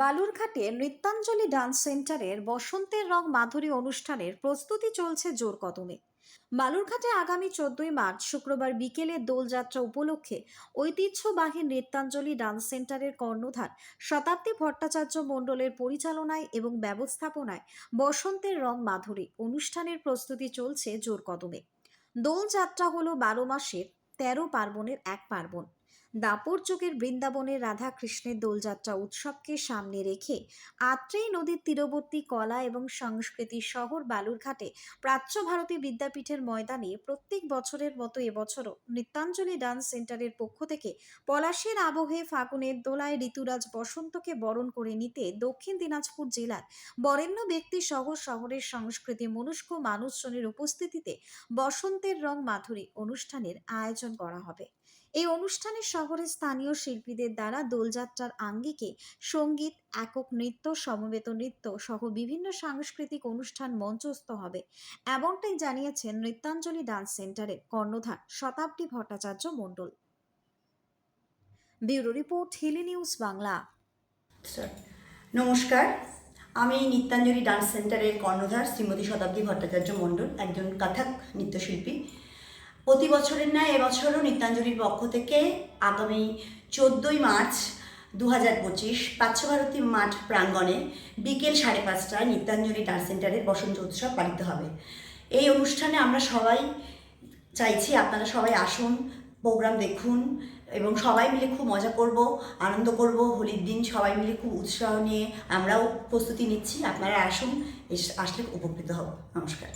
বালুরঘাটে Nrityanjali dance সেন্টারের বসন্তের রং মাধুরী অনুষ্ঠানের প্রস্তুতি চলছে জোর কদমে। বালুরঘাটে আগামী চোদ্দই মার্চ শুক্রবার বিকেলে দোলযাত্রা উপলক্ষে ঐতিহ্যবাহী নৃত্যাঞ্জলি ডান্স সেন্টারের কর্ণধার শতাব্দী ভট্টাচার্য মণ্ডলের পরিচালনায় এবং ব্যবস্থাপনায় বসন্তের রং মাধুরী অনুষ্ঠানের প্রস্তুতি চলছে জোর কদমে। দোলযাত্রা হলো বারো মাসের তেরো পার্বণের এক পার্বণ। দাপর যুগের বৃন্দাবনের রাধা কৃষ্ণের দোলযাত্রা উৎসবকে সামনে রেখে আত্রেই নদীর তীরবর্তী কলা এবং সংস্কৃতি শহর বালুরঘাটে প্রাচ্য ভারতী বিদ্যাপীঠের ময়দানে প্রত্যেক বছরের মতো এবছরও নৃত্যাঞ্জলি ডান্স সেন্টারের পক্ষ থেকে পলাশের আবহে ফাগুনের দোলায় ঋতুরাজ বসন্তকে বরণ করে নিতে দক্ষিণ দিনাজপুর জেলার বরেণ্য ব্যক্তি সহ শহরের সংস্কৃতি মনুষ্ক মানুষজনের উপস্থিতিতে বসন্তের রং মাধুরী অনুষ্ঠানের আয়োজন করা হবে। এই অনুষ্ঠানে শহরের স্থানীয় শিল্পীদের দ্বারা দোলযাত্রার আঙ্গিকে সংগীত, একক নৃত্য, সমবেত নৃত্য সহ বিভিন্ন সাংস্কৃতিক অনুষ্ঠান মঞ্চস্থ হবে। এমনটাই জানিয়েছেন নৃত্যাঞ্জলি ডান্স সেন্টারের কর্ণধার Shatabdi Bhattacharya Mondal. Bureau report, Hili news Bangla. নমস্কার। আমি নিত্যাঞ্জলি ডান্স সেন্টারের কর্ণধার শ্রীমতী শতাব্দী ভট্টাচার্য মণ্ডল, একজন কাথাক নৃত্যশিল্পী। প্রতি বছরের ন্যায় এবছরও নিত্যাঞ্জলির পক্ষ থেকে আগামী চোদ্দোই মার্চ দু হাজার পঁচিশ পার্শ্বভারতী মাঠ প্রাঙ্গণে বিকেল সাড়ে পাঁচটায় নিত্যাঞ্জলি ডান্স সেন্টারের বসন্ত উৎসব পালিত হবে। এই অনুষ্ঠানে আমরা সবাই চাইছি আপনারা সবাই আসুন, প্রোগ্রাম দেখুন এবং সবাই মিলে খুব মজা করব, আনন্দ করব, হোলির দিন সবাই মিলে খুব উৎসাহ নিয়ে আমরাও প্রস্তুতি নিচ্ছি, আপনারা আসুন আসলে উপকৃত হব। নমস্কার।